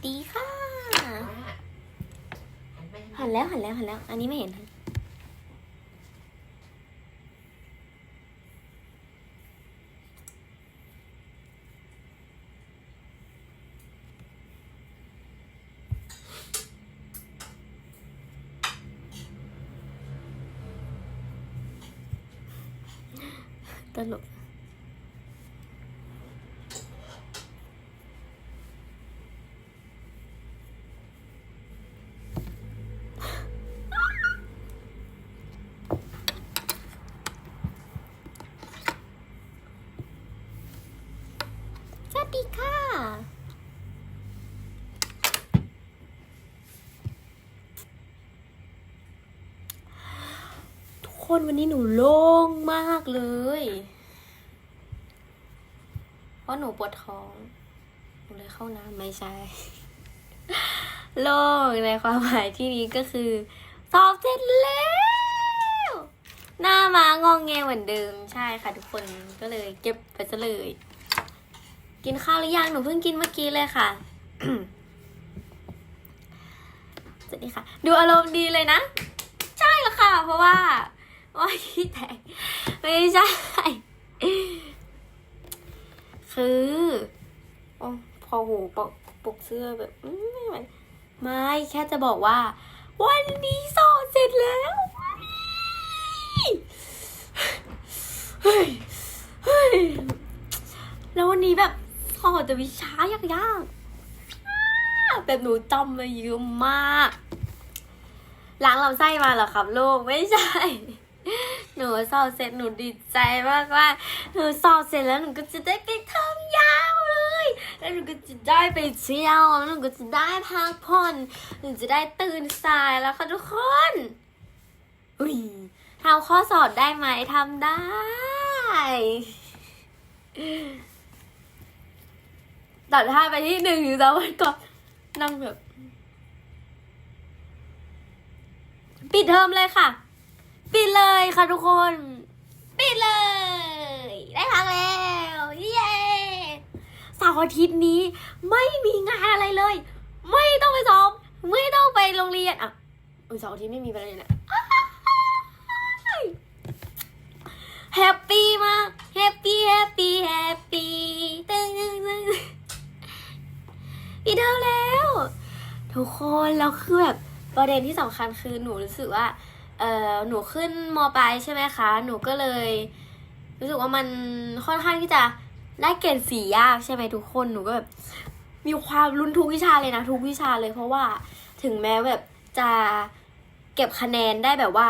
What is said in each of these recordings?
วัสดีค่ะหันไปหันแล้วหันแล้วหันแล้ว อันนี้ไม่เห็น ตลก สวัสดีค่ะ ทุก คนวันนี้หนูโล่งมากเลย เพราะหนูปวดท้อง หนูเลยเข้าน้ำไม่ใช่ โล่งในความหมายที่นี้ก็คือ สอบเสร็จแล้ว หน้ามางองแงเหมือนเดิม ใช่ค่ะทุกคนก็เลย เก็บไปซะเลย กินข้าวหรือยัง หนูเพิ่งกินเมื่อกี้เลยค่ะสวัสดีค่ะ ดูอารมณ์ดีเลยนะ ใช่แล้วค่ะ เพราะว่า ว่าที่แตกไม่ใช่ คือโอ้พอหูปกปกเสื้อแบบไม่ไหวไม่แค่จะบอกว่า วันนี้สอบเสร็จแล้วเฮ้ยเฮ้ยแล้ววันนี้แบบสอบแต่วิชายากๆแบบหนูจำมาเยอะมากล้างลำไส้มาเหรอครับลูกไม่ใช่ หนูสอบเสร็จหนูดีใจมากว่าหนูสอบเสร็จแล้วหนูก็จะได้ไปทำยาวเลย แล้วหนูก็จะได้ไปเที่ยวแล้วหนูก็จะได้พักผ่อนหนูจะได้ตื่นสายแล้วค่ะทุกคนอุ้ยทำข้อสอบได้ไหมทำได้ตัดท่าไปที่หนึ่งอยู่แล้ววันก่อนนั่งแบบ ปิดเทอมเลยค่ะ ปิดเลยค่ะทุกคน ปิดเลย ได้พักแล้ว เย้เสาร์อาทิตย์นี้ไม่มีงานอะไรเลย ไม่ต้องไปสอบไม่ต้องไปโรงเรียนอะเออเสาร์อาทิตย์ไม่มีไปโรงเรียนอะแฮปปี้มากแฮปปี้แฮปปี้แฮปปี้ตึ้งตึ้งตึ้งปิดเทอมแล้ว ทุกคนแล้วคือแบบประเด็นที่สำคัญคือหนูรู้สึกว่า เออหนูขึ้นมปลายใช่ไหมคะ หนูก็เลย รู้สึกว่ามันค่อนข้างที่จะได้เกรดสียากใช่ไหมทุกคนหนูก็แบบมีความรุนทุกวิชาเลยนะ ทุกวิชาเลยเพราะว่าถึงแม้แบบจะเก็บคะแนนได้แบบว่า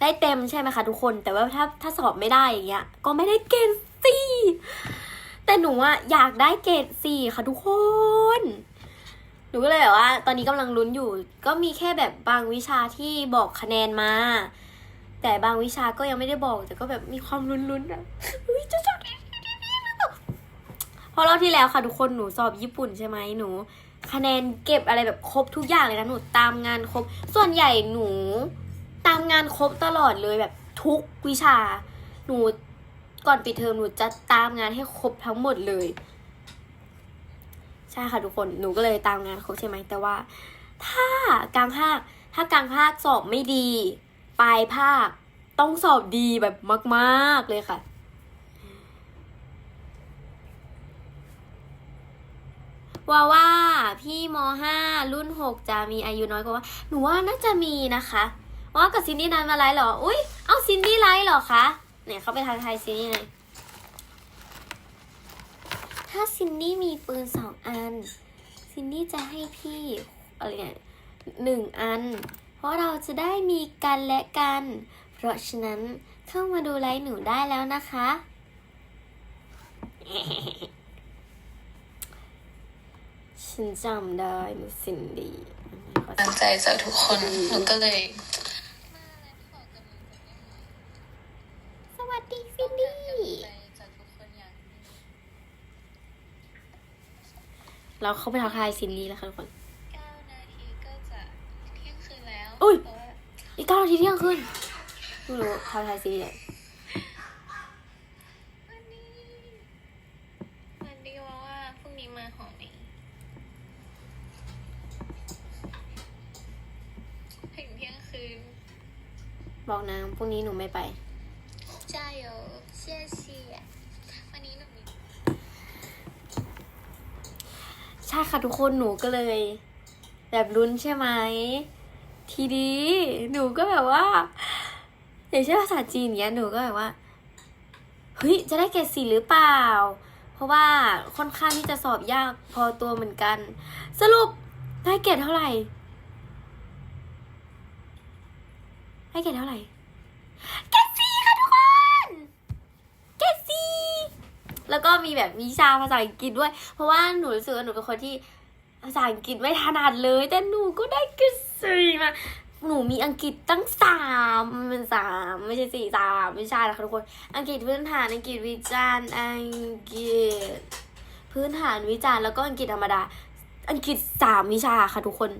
ได้เต็มใช่ไหมคะทุกคน แต่ว่าถ้าถ้าสอบไม่ได้อย่างเงี้ย ก็ไม่ได้เกรดสี่แต่หนูอะอยากได้เกรดสี่ค่ะทุกคน นูก็เลยแบบว่า ตอนนี้กำลังลุ้นอยู่ ก็มีแค่แบบบางวิชาที่บอกคะแนนมา แต่บางวิชาก็ยังไม่ได้บอก แต่ก็แบบมีความลุ้นๆอะอุ๊ยจะจบเพราะรอบที่แล้วค่ะทุกคนหนูสอบญี่ปุ่นใช่ไหมหนู คะแนนเก็บอะไรแบบครบทุกอย่างเลยนะหนูตามงานครบ ส่วนใหญ่หนูตามงานครบตลอดเลยแบบทุกวิชา หนูก่อนปิดเทอมหนูจะตามงานให้ครบทั้งหมดเลย ช่ค่ะทุกคนหนูก็เลยตามงานครบใช่ไหมแต่ว่า ถ้ากลางภาคถ้ากลางภาคสอบไม่ดี ปลายภาคต้องสอบดีแบบมาก ๆ เลยค่ะ ว่าว่าพี่มห้ารุ่นหกจะมีอายุน้อยกว่า หนูว่าน่าจะมีนะคะ ว่ากับซินดี้นันมาไลฟ์เหรอ อุ้ยเอาซินดี้ไลฟ์เหรอคะ เนี่ยเขาไปทางไทายซินดี้หน่อย ถ้าซินดี้มีปืนสองอัน ซินดี้จะให้พี่อะไรเนี่ยหนึ่งอัน เพราะเราจะได้มีกันและกัน เพราะฉะนั้นเข้ามาดูไลฟ์หนูได้แล้วนะคะ ฉันจำได้นะซินดี้ กำลังใจจากทุกคน หนูก็เลย เราเข้าไปทักทายซินนี่แล้วค่ะทุกคน เก้านาทีก็จะเที่ยงคืนแล้วอุ้ยอีกเก้านาทีเที่ยงคืนไม่รู้ทักทายซินนี่เลยดีว่าพรุ่งนี้มาหอมไหมถึงเที่ยงคืนบอกนางพรุ่งนี้หนูไม่ไป加油谢谢 ช่ค่ะทุกคนหนูก็เลย แบบลุ้นใช่ไหม ทีนี้หนูก็แบบว่าอย่างเช่นภาษาจีนเนี้ยหนูก็แบบว่าเฮ้ยจะได้เกรดสี่หรือเปล่า เพราะว่าค่อนข้างที่จะสอบยากพอตัวเหมือนกัน สรุปได้เกรดเท่าไหร่ได้เกรดเท่าไหร่เกรด แล้วก็มีแบบวิชาภาษาอังกฤษด้วย เพราะว่าหนูรู้สึกว่าหนูเป็นคนที่ภาษาอังกฤษไม่ถนัดเลย แต่หนูก็ได้เกรดสี่มาหนูมีอังกฤษตั้งสามเป็นสามไม่ใช่สี่สามไม่ใช่นะคะทุกคน อังกฤษพื้นฐานอังกฤษวิจารณ์อังกฤษ พื้นฐานวิจารณ์แล้วก็อังกฤษธรรมดา อังกฤษสามวิชาค่ะทุกคน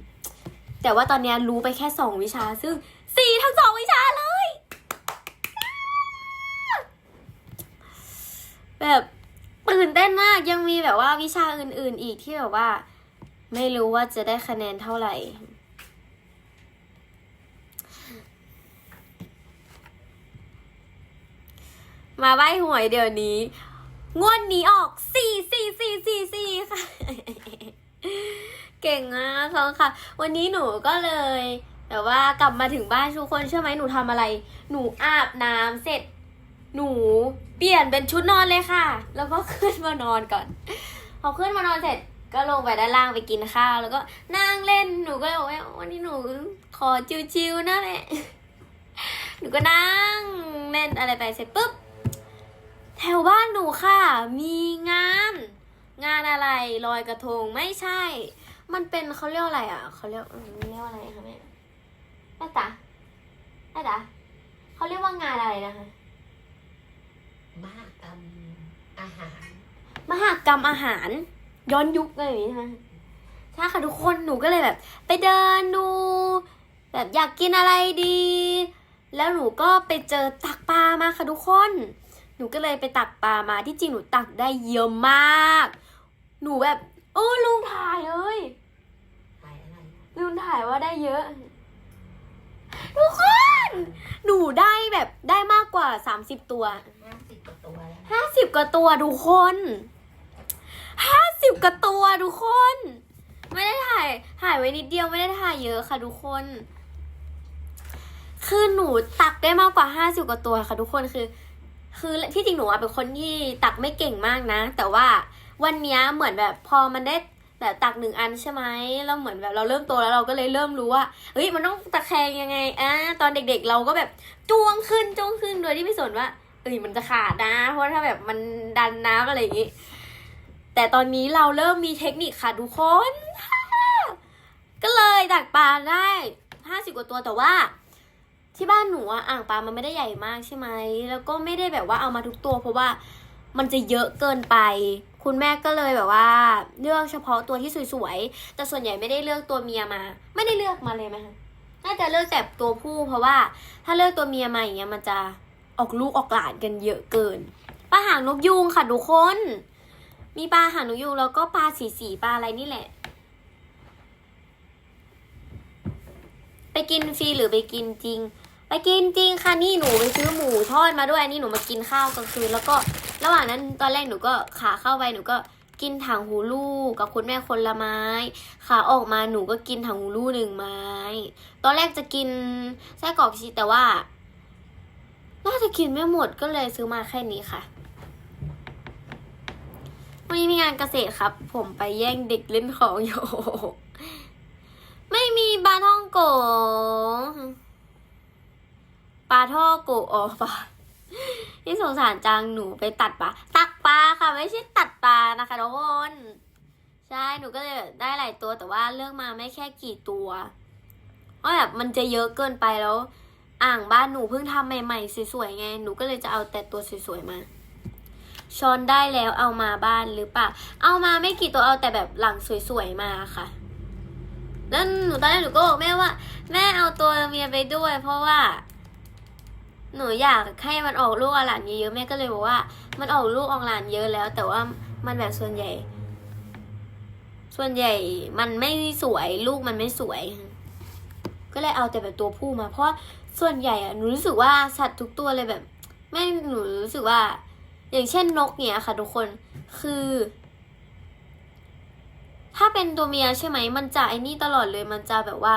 แต่ว่าตอนเนี้ยรู้ไปแค่สองวิชา ซึ่งสี่ทั้งสองวิชาเลย แบบ ตื่นเต้นมากยังมีแบบว่าวิชาอื่น ๆ อีกที่แบบว่า ไม่รู้ว่าจะได้คะแนนเท่าไหร่ มาใบหวยเดี๋ยวนี้ งวดนี้ออกสี่สี่สี่สี่สี่ค่ะ เก่งมากเขาค่ะ วันนี้หนูก็เลยแบบว่ากลับมาถึงบ้านทุกคนเชื่อไหมหนูทำอะไร หนูอาบน้ำเสร็จ หนูเปลี่ยนเป็นชุดนอนเลยค่ะ แล้วก็ขึ้นมานอนก่อนพอขึ้นมานอนเสร็จก็ลงไปด้านล่างไปกินข้าว แล้วก็นั่งเล่นหนูก็เลยบอกว่าวันนี้หนูขอชิวๆนะแม่หนูก็นั่งเล่นอะไรไปเสร็จปุ๊บแถวบ้านหนูค่ะ มีงาน งานอะไรลอยกระทงไม่ใช่ มันเป็นเขาเรียกอะไรอะเขาเรียกเรียกว่าอะไรคะแม่แม่ตาแม่ตาเขาเรียกว่างานอะไรนะคะ มหกรรมอาหาร มหากรรมอาหาร ย้อนยุคเลยใช่ไหมใช่ค่ะทุกคนหนูก็เลยแบบ ไปเดินดู แบบอยากกินอะไรดี แล้วหนูก็ไปเจอตักปลามาค่ะทุกคน หนูก็เลยไปตักปลามาที่จริงหนูตักได้เยอะมาก หนูแบบโอ้ลุงถ่ายเลยขายอะไรลุงถ่ายว่าได้เยอะทุกคน หนูได้แบบได้มากกว่าสามสิบตัว ตัวแล้วห้าสิบกว่าตัวทุกคนห้าสิบกว่าตัวทุกคน ไม่ได้ถ่ายถ่ายไว้นิดเดียวไม่ได้ถ่ายเยอะค่ะทุกคน คือหนูตักได้มากกว่าห้าสิบกว่าตัวค่ะทุกคนคือ คือที่จริงหนูอะเป็นคนที่ตักไม่เก่งมากนะ แต่ว่าวันนี้เหมือนแบบพอมันได้แบบตักหนึ่งอันใช่ไหมแล้วเหมือนแบบเราเริ่มโตแล้วเราก็เลยเริ่มรู้ว่า เฮ้ยมันต้องตะแคงยังไงอะตอนเด็กๆ เราก็แบบจ้วงขึ้นจ้วงขึ้นโดยที่ไม่สนว่า เอ้ยมันจะขาดนะ เพราะถ้าแบบมันดันน้ำอะไรอย่างงี้แต่ตอนนี้เราเริ่มมีเทคนิคค่ะทุกคน ก็เลยดักปลาได้ห้าสิบกว่าตัวแต่ว่า ที่บ้านหนูอะอ่างปลามันไม่ได้ใหญ่มากใช่ไหม แล้วก็ไม่ได้แบบว่าเอามาทุกตัว เพราะว่ามันจะเยอะเกินไป คุณแม่ก็เลยแบบว่า เลือกเฉพาะตัวที่สวยๆ แต่ส่วนใหญ่ไม่ได้เลือกตัวเมียมา ไม่ได้เลือกมาเลยไหมคะน่าจะเลือกแต่ตัวผู้ เพราะว่าถ้าเลือกตัวเมียมาอย่างเงี้ยมันจะ ออกลูกออกหลานกันเยอะเกิน ปลาหางนกยูงค่ะทุกคน มีปลาหางนกยูงแล้วก็ปลาสีสีปลาอะไรนี่แหละ ไปกินฟรีหรือไปกินจริง ไปกินจริงค่ะนี่หนูไปซื้อหมูทอดมาด้วยนี่หนูมากินข้าวกลางคืนแล้วก็ระหว่างนั้นตอนแรกหนูก็ขาเข้าไปหนูก็กินถังหูลูกกับคุณแม่คนละไม้ ขาออกมาหนูก็กินถังหูลูกหนึ่งไม้ ตอนแรกจะกินไส้กรอกชีแต่ว่า น่าจะกินไม่หมดก็เลยซื้อมาแค่นี้ค่ะ วันนี้มีงานเกษตรครับ ผมไปแย่งเด็กเล่นของอยู่ ไม่มีปลาท่องโกปลาท่อโกอ๋อปลาที่สงสารจังหนูไปตัดปลาตักปลาค่ะ ไม่ใช่ตัดปลานะคะทุกคนใช่หนูก็เลยได้หลายตัวแต่ว่าเลือกมาไม่แค่กี่ตัวเพราะแบบมันจะเยอะเกินไปแล้ว อ่างบ้านหนูเพิ่งทำใหม่ๆสวยๆไงหนูก็เลยจะเอาแต่ตัวสวยๆมาช้อนได้แล้วเอามาบ้านหรือเปล่า เอามาไม่กี่ตัวเอาแต่แบบหลังสวยๆมาค่ะ แล้วหนูตอนแรกหนูก็บอกแม่ว่า แม่เอาตัวเมียไปด้วย เพราะว่า หนูอยากให้มันออกลูกออกหลานเยอะๆแม่ก็เลยบอกว่า มันออกลูกออกหลานเยอะแล้ว แต่ว่ามันแบบส่วนใหญ่ ส่วนใหญ่มันไม่สวยลูกมันไม่สวย ก็เลยเอาแต่แบบตัวผู้มา เพราะ ส่วนใหญ่อะหนูรู้สึกว่าสัตว์ทุกตัวเลยแบบไม่หนูรู้สึกว่า อย่างเช่นนกเนี่ยค่ะ ทุกคนคือ ถ้าเป็นตัวเมียใช่ไหมมันจะไอ้นี่ตลอดเลยมันจะแบบว่า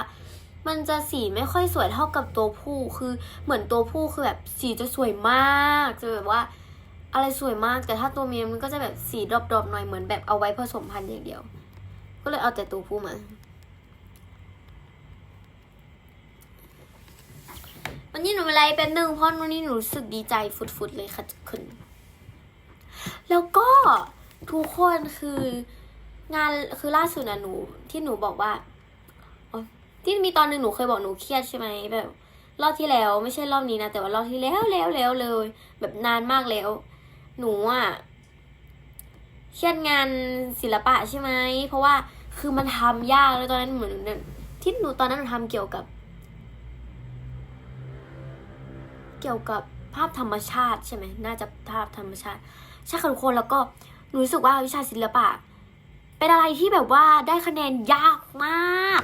มันจะสีไม่ค่อยสวยเท่ากับตัวผู้คือเหมือนตัวผู้คือแบบสีจะสวยมากจะแบบว่าอะไรสวยมากแต่ถ้าตัวเมียมันก็จะแบบสีดรอปๆหน่อยเหมือนแบบเอาไว้ผสมพันธุ์อย่างเดียว ก็เลยเอาแต่ตัวผู้มา วันนี้หนูเป็นไรเป็นหนึ่งเพราะวันนี้หนูรู้สึกดีใจฟุดๆเลยค่ะทุกคน แล้วก็ทุกคนคืองานคือล่าสุดนะหนู ที่หนูบอกว่าที่มีตอนหนึ่งหนูเคยบอกหนูเครียดใช่ไหมแบบรอบที่แล้วไม่ใช่รอบนี้นะแต่ว่ารอบที่แล้วแล้วแล้วเลย แบบนานมากแล้ว หนูอะเครียดงานศิลปะใช่ไหมเพราะว่าคือมันทำยากแล้วตอนนั้นเหมือนที่หนูตอนนั้นหนูทำเกี่ยวกับ เกี่ยวกับภาพธรรมชาติใช่ไหมน่าจะภาพธรรมชาติใช่ค่ะทุกคนแล้วก็หนูรู้สึกว่าวิชาศิลปะ เป็นอะไรที่แบบว่าได้คะแนนยากมาก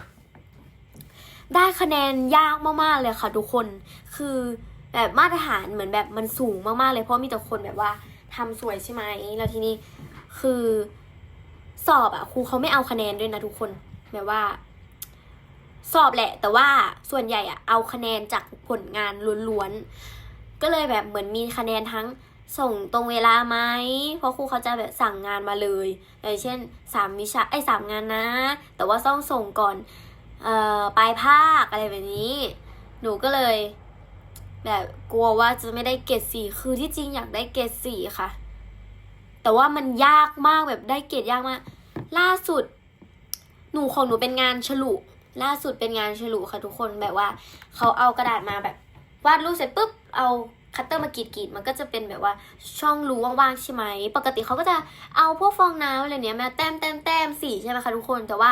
ได้คะแนนยากมากๆเลยค่ะทุกคนคือแบบมาตรฐานเหมือนแบบมันสูงมากๆเลยเพราะมีแต่คนแบบว่าทำสวยใช่ไหมแล้วทีนี้คือสอบอะครูเขาไม่เอาคะแนนด้วยนะทุกคนแบบว่า สอบแหละ แต่ว่าส่วนใหญ่อะเอาคะแนนจากผลงานล้วนๆ ก็เลยแบบเหมือนมีคะแนนทั้งส่งตรงเวลาไหมเพราะครูเขาจะแบบสั่งงานมาเลยอย่างเช่นสามวิชาไอ้สามงานนะ แต่ว่าต้องส่งก่อนเอ่อปลายภาคอะไรแบบนี้ หนูก็เลย แบบกลัวว่าจะไม่ได้เกรดสี่คือที่จริงอยากได้เกรดสี่ค่ะ แต่ว่ามันยากมากแบบได้เกรดยากมาก ล่าสุด หนูของหนูเป็นงานฉลุ ล่าสุดเป็นงานฉลุค่ะทุกคนแบบว่าเขาเอากระดาษมาแบบวาดรูปเสร็จปุ๊บเอาคัตเตอร์มากรีดกรีดมันก็จะเป็นแบบว่าช่องรูว่างๆใช่ไหมปกติเขาก็จะเอาพวกฟองน้ำอะไรเนี้ยมาแต้มแต้มแต้มสีใช่ไหมคะทุกคนแต่ว่า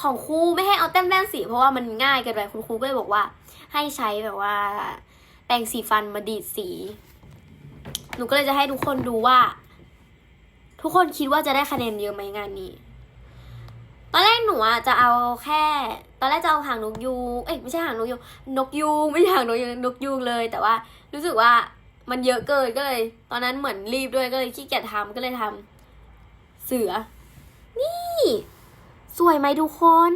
ของครูไม่ให้เอาแต้มแต้มสีเพราะว่ามันง่ายเกินไปคุณครูก็เลยบอกว่า ให้ใช้แบบว่า แปรงสีฟันมาดีดสี หนูก็เลยจะให้ทุกคนดูว่า ทุกคนคิดว่าจะได้คะแนนเยอะไหมงานนี้ ตอนแรกหนูอะจะเอาแค่ ตอนแรกจะเอาหางนกยูงเอ้ยไม่ใช่หางนกยูงนกยูงไม่ใช่หางนกยูงนกยูงเลย แต่ว่ารู้สึกว่ามันเยอะเกินก็เลย ตอนนั้นเหมือนรีบด้วยก็เลยขี้เกียจทำก็เลยทำเสือ นี่ สวยไหมทุกคน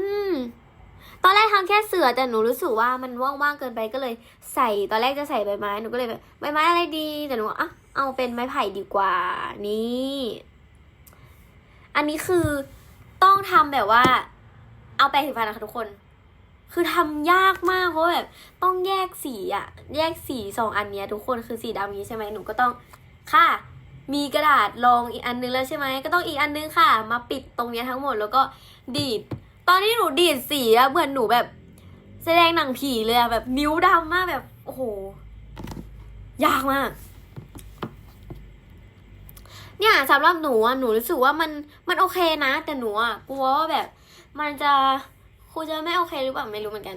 ตอนแรกทำแค่เสือแต่หนูรู้สึกว่ามันว่างๆเกินไปก็เลย ใส่ตอนแรกจะใส่ใบไม้หนูก็เลยแบบใบไม้อะไรดีแต่หนูอะเอาเป็นไม้ไผ่ดีกว่า นี่ อันนี้คือ ต้องทำแบบว่า เอาแปรงสีฟันนะคะทุกคน คือทำยากมากเพราะแบบต้องแยกสีอะแยกสีสองอันเนี้ยทุกคนคือสีดำนี้ใช่ไหมหนูก็ต้องค่ะ มีกระดาษรองอีกอันนึงแล้วใช่ไหมก็ต้องอีกอันนึงค่ะ มาปิดตรงเนี้ยทั้งหมดแล้วก็ดีด ตอนที่หนูดีดสีอะเหมือนหนูแบบ แสดงหนังผีเลยอะแบบนิ้วดำมากแบบโอ้โหยากมาก เนี่ยสำหรับหนูอะหนูรู้สึกว่ามันมันโอเคนะ แต่หนูอะกลัวว่าแบบ มันจะครูจะไม่โอเคหรือเปล่าไม่รู้เหมือนกัน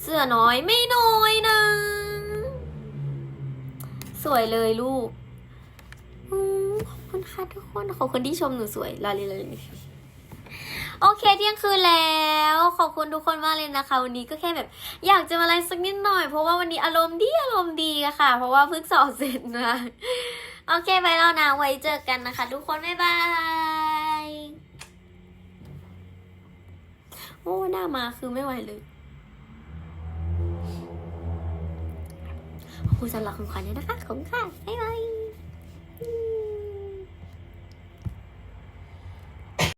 เสื้อน้อยไม่น้อยนะ สวยเลยลูกขอบคุณค่ะทุกคนขอบคุณที่ชมหนูสวยรอเลยเลยโอเคเที่ยงคืนแล้ว คุณทุกคนมากเลยนะคะ วันนี้ก็แค่แบบ อยากจะมาไลฟ์สักนิดหน่อย เพราะว่าวันนี้อารมณ์ดีอารมณ์ดีอะค่ะ เพราะว่าเพิ่งสอบเสร็จนะโอเคไปแล้วนะไว้เจอกันนะคะ ทุกคนบ๊ายบายโอ้หน้ามาคือไม่ไหวเลยขอบคุณสำหรับของขวัญด้วยนะคะขอบคุณค่ะบ๊ายบาย